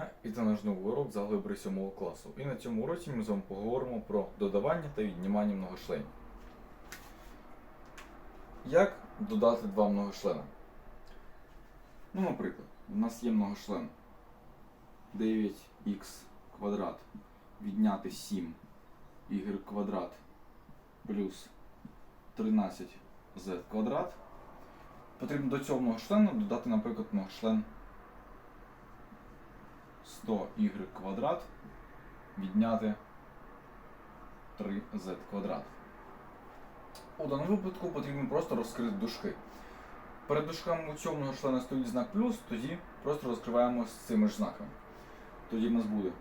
дня і це наш новий урок з алгебри 7 класу. І на цьому уроці ми з вами поговоримо про додавання та віднімання многочленів. Як додати два многочлена? Ну, наприклад, у нас є многочлен 9х квадрат відняти 7y квадрат плюс 13z квадрат. Потрібно до цього многочлена додати, наприклад, многочлен 100y квадрат відняти 3z квадрат. У даному випадку потрібно просто розкрити дужки. Перед дужками у цьому многочлена стоїть знак плюс, тоді просто розкриваємо з цими ж знаками. Тоді в нас буде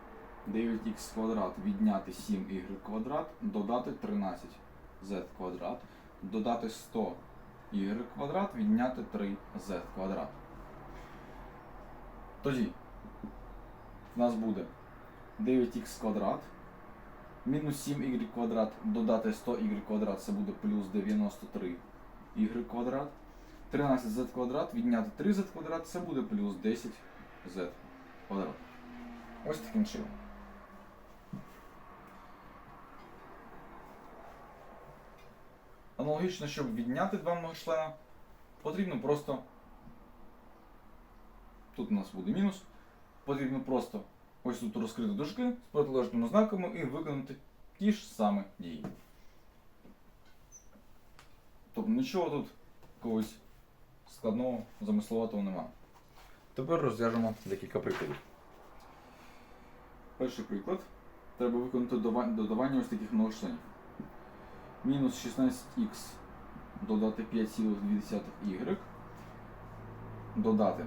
9х квадрат відняти 7y квадрат, додати 13z квадрат, додати 100y квадрат, відняти 3z квадрат. Тоді в нас буде 9х квадрат, мінус 7y квадрат, додати 100y квадрат, це буде плюс 93y квадрат. 13z квадрат, відняти 3z квадрат, це буде плюс 10z квадрат. Ось таким чином. Аналогічно, щоб відняти два многочлена, потрібно просто. Тут у нас буде мінус. Потрібно просто ось тут розкрити дужки з протилежними знаками і виконати ті ж самі дії. Тобто нічого тут когось складного, замисловатого немає. Тепер розв'яжемо декілька прикладів. Перший приклад. Треба виконати додавання ось таких многочленів. Мінус 16х додати 5,2y, додати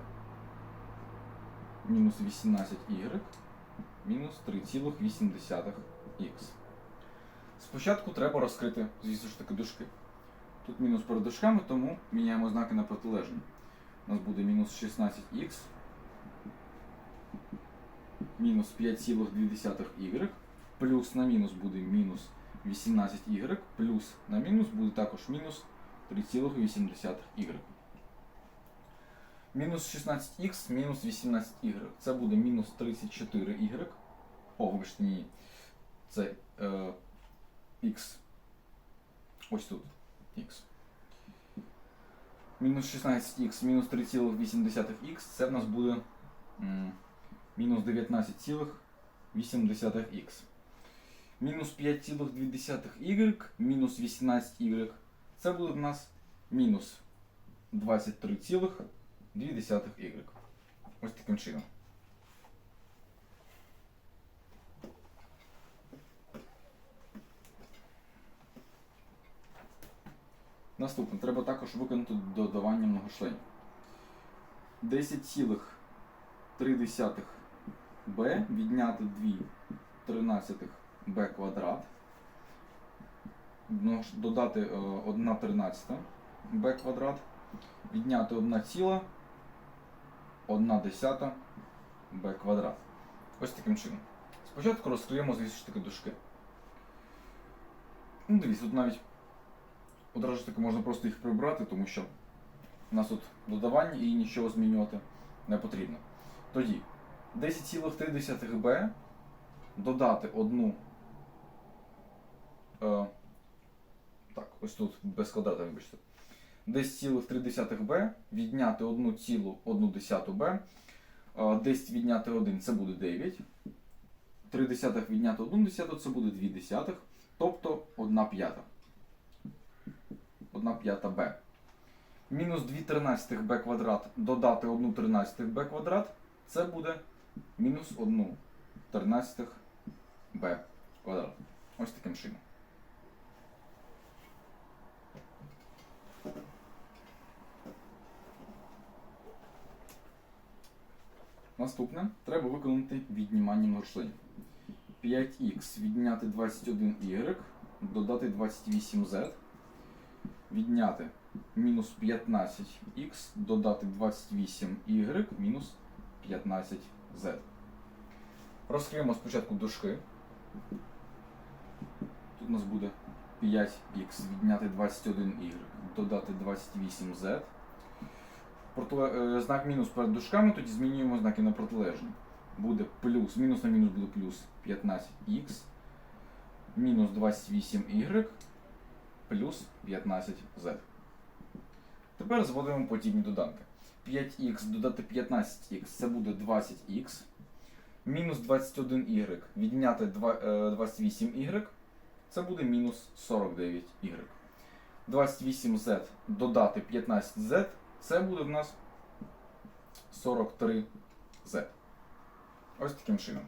мінус 18y, мінус 3,8х. Спочатку треба розкрити, звісно ж таки, дужки. Тут мінус перед дужками, тому міняємо знаки на протилежні. У нас буде мінус 16х, мінус 5,2y, плюс на мінус буде мінус 18y, плюс на мінус буде також мінус 3,8y. Мінус 16х, мінус 18y. Це буде мінус 34y. О, вибачте, ні. Це е, х. Ось тут. х. Мінус 16х, мінус 3,8х. Це в нас буде мінус 19,8х. Мінус 5,2y, мінус 18y. Це буде в нас мінус 23,2y. Ось таким чином. Наступне, треба також виконати додавання многочленів. 10,3 b відняти 2 тринадцятих b квадрат. Додати е, 1 тринадцята b квадрат. Відняти 1 ціла 1 десята b квадрат. Ось таким чином. Спочатку розкриємо, звісно ж таки, дужки. Ну, дивіться, тут навіть одразу ж таки можна просто їх прибрати, тому що у нас тут додавання і нічого змінювати не потрібно. Тоді 10,3b додати одну. Е, так, ось тут без квадрата, вибачте. 10,3b відняти 1,1b. 10 відняти 1 це буде 9. 3 десятих відняти 1 десяту це буде 2 десятих, тобто 1 п'ята. 1 п'ята b. Мінус 2 тринадцятих b квадрат додати 1 тринадцятих b квадрат це буде мінус 1 тринадцятих b квадрат. Ось таким чином. Наступне. Треба виконати віднімання многочленів. 5х відняти 21y, додати 28z, відняти мінус 15х, додати 28y, мінус 15z. Розкриємо спочатку дужки. Тут у нас буде 5х відняти 21y, додати 28z. Протиле- е, Знак мінус перед дужками, тоді змінюємо знаки на протилежні. буде плюс, мінус на мінус буде плюс 15х, мінус 28y, плюс 15z. Тепер зводимо подібні доданки. 5х додати 15х це буде 20х. Мінус 21y відняти е, 28y це буде мінус 49y. 28z додати 15z це буде в нас 43z. Ось таким чином.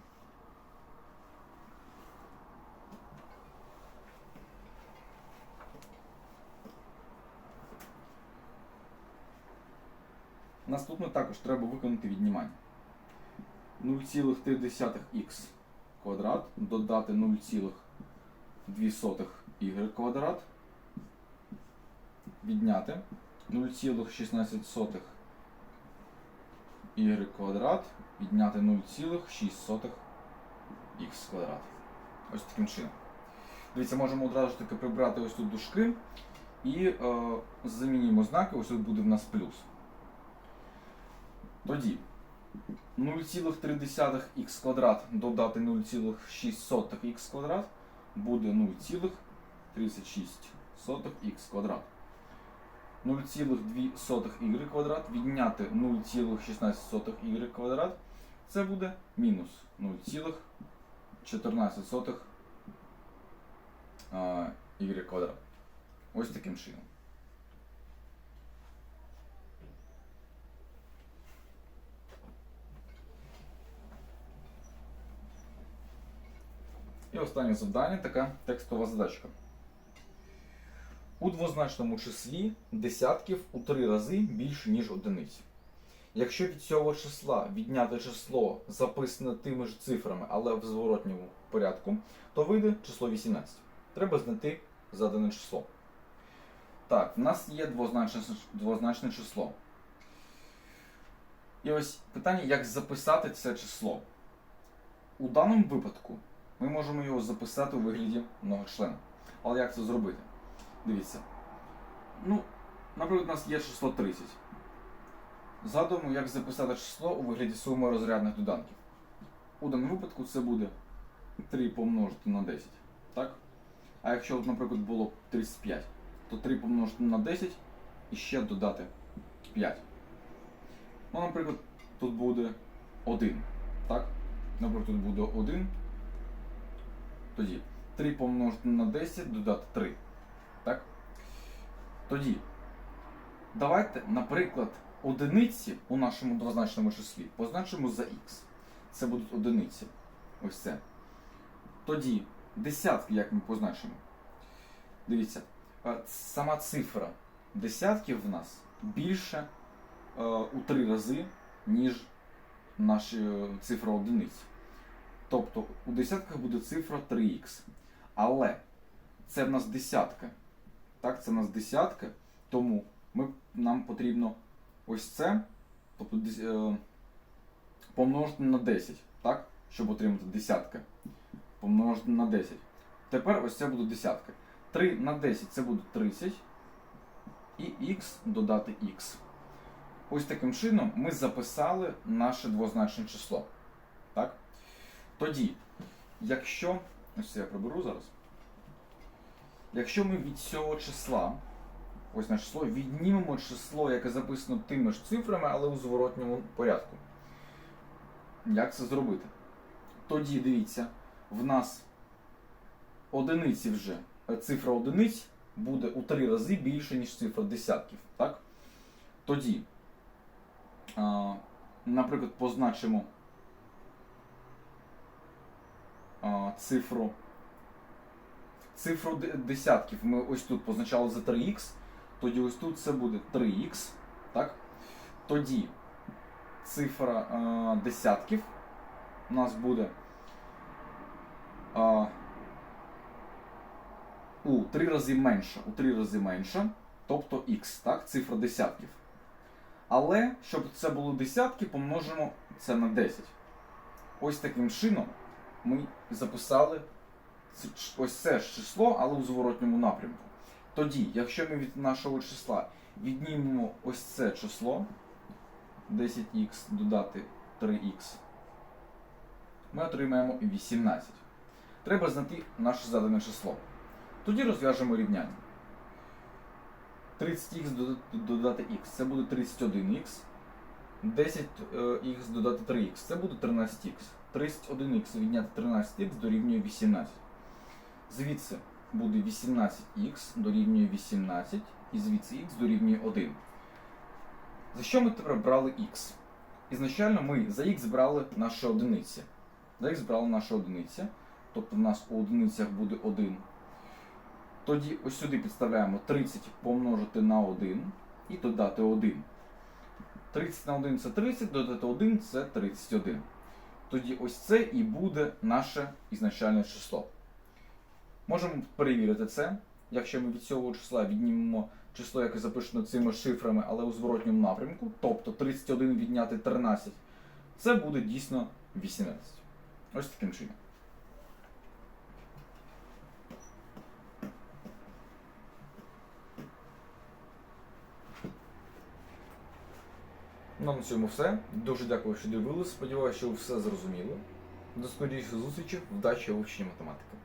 Наступно також треба виконати віднімання. 0,3х квадрат додати 0,2 y квадрат відняти 0,16 y квадрат відняти 0,6 х квадрат. Ось таким чином. Дивіться, можемо одразу ж таки прибрати ось тут дужки і е, замінюємо знаки, ось тут буде в нас плюс. Тоді 0,3х квадрат додати 0,6х квадрат буде 0,36х квадрат. 0,2y квадрат відняти 0,16y квадрат це буде мінус 0,14 y квадрат. Ось таким чином. І останнє завдання така текстова задачка. У двозначному числі десятків у три рази більше, ніж одиниць. Якщо від цього числа відняти число, записане тими ж цифрами, але в зворотньому порядку, то вийде число 18. Треба знайти задане число. Так, в нас є двозначне, двозначне число. І ось питання, як записати це число. У даному випадку ми можемо його записати у вигляді многочлена. Але як це зробити? Дивіться. Ну, наприклад, у нас є число 30. Згадуємо, як записати число у вигляді суми розрядних доданків. У даному випадку це буде 3 помножити на 10. Так? А якщо, наприклад, було 35, то 3 помножити на 10 і ще додати 5. Ну, наприклад, тут буде 1. Так? Наприклад, тут буде 1. Тоді 3 помножити на 10 додати 3. Так? Тоді, давайте, наприклад, одиниці у нашому двозначному числі позначимо за х. Це будуть одиниці. Ось це. Тоді десятки, як ми позначимо. Дивіться, е, сама цифра десятків в нас більше е, у три рази, ніж наша е, цифра одиниць. Тобто у десятках буде цифра 3х. Але це в нас десятка. Так, це в нас десятка, тому ми, нам потрібно ось це тобто, е, помножити на 10, так? щоб отримати десятка. Помножити на 10. Тепер ось це буде десятка. 3 на 10 це буде 30. І х додати х. Ось таким чином ми записали наше двозначне число. Так? Тоді, якщо. Ось це я приберу зараз. Якщо ми від цього числа, ось на число, віднімемо число, яке записано тими ж цифрами, але у зворотньому порядку. Як це зробити? Тоді дивіться, в нас одиниці вже, е, цифра одиниць буде у три рази більше, ніж цифра десятків. Так? Тоді, а, наприклад, позначимо а, цифру. Цифру десятків ми ось тут позначали за 3х, тоді ось тут це буде 3х. Так? Тоді цифра а, десятків у нас буде а, у 3 рази менша, у 3 рази менша, тобто х, так? цифра десятків. Але, щоб це було десятки, помножимо це на 10. Ось таким чином ми записали ось це ж число, але у зворотньому напрямку. Тоді, якщо ми від нашого числа віднімемо ось це число, 10х додати 3х, ми отримаємо 18. Треба знайти наше задане число. Тоді розв'яжемо рівняння. 30х додати х це буде 31х. 10х додати 3х це буде 13х. 31х відняти 13х дорівнює 18. Звідси буде 18х дорівнює 18 і звідси х дорівнює 1. За що ми тепер брали х? Ізначально ми за х брали наші одиниці. За х брали наша одиниця. Тобто в нас у одиницях буде 1. Тоді ось сюди підставляємо 30 помножити на 1 і додати 1. 30 на 1 це 30, додати 1 це 31. Тоді ось це і буде наше ізначальне число. Можемо перевірити це. Якщо ми від цього числа віднімемо число, яке записано цими шифрами, але у зворотньому напрямку, тобто 31 відняти 13, це буде дійсно 18. Ось таким чином. Ну, на цьому все. Дуже дякую, що дивились. Сподіваюся, що ви все зрозуміли. До скорішої зустрічі, вдачі у вивченні математики.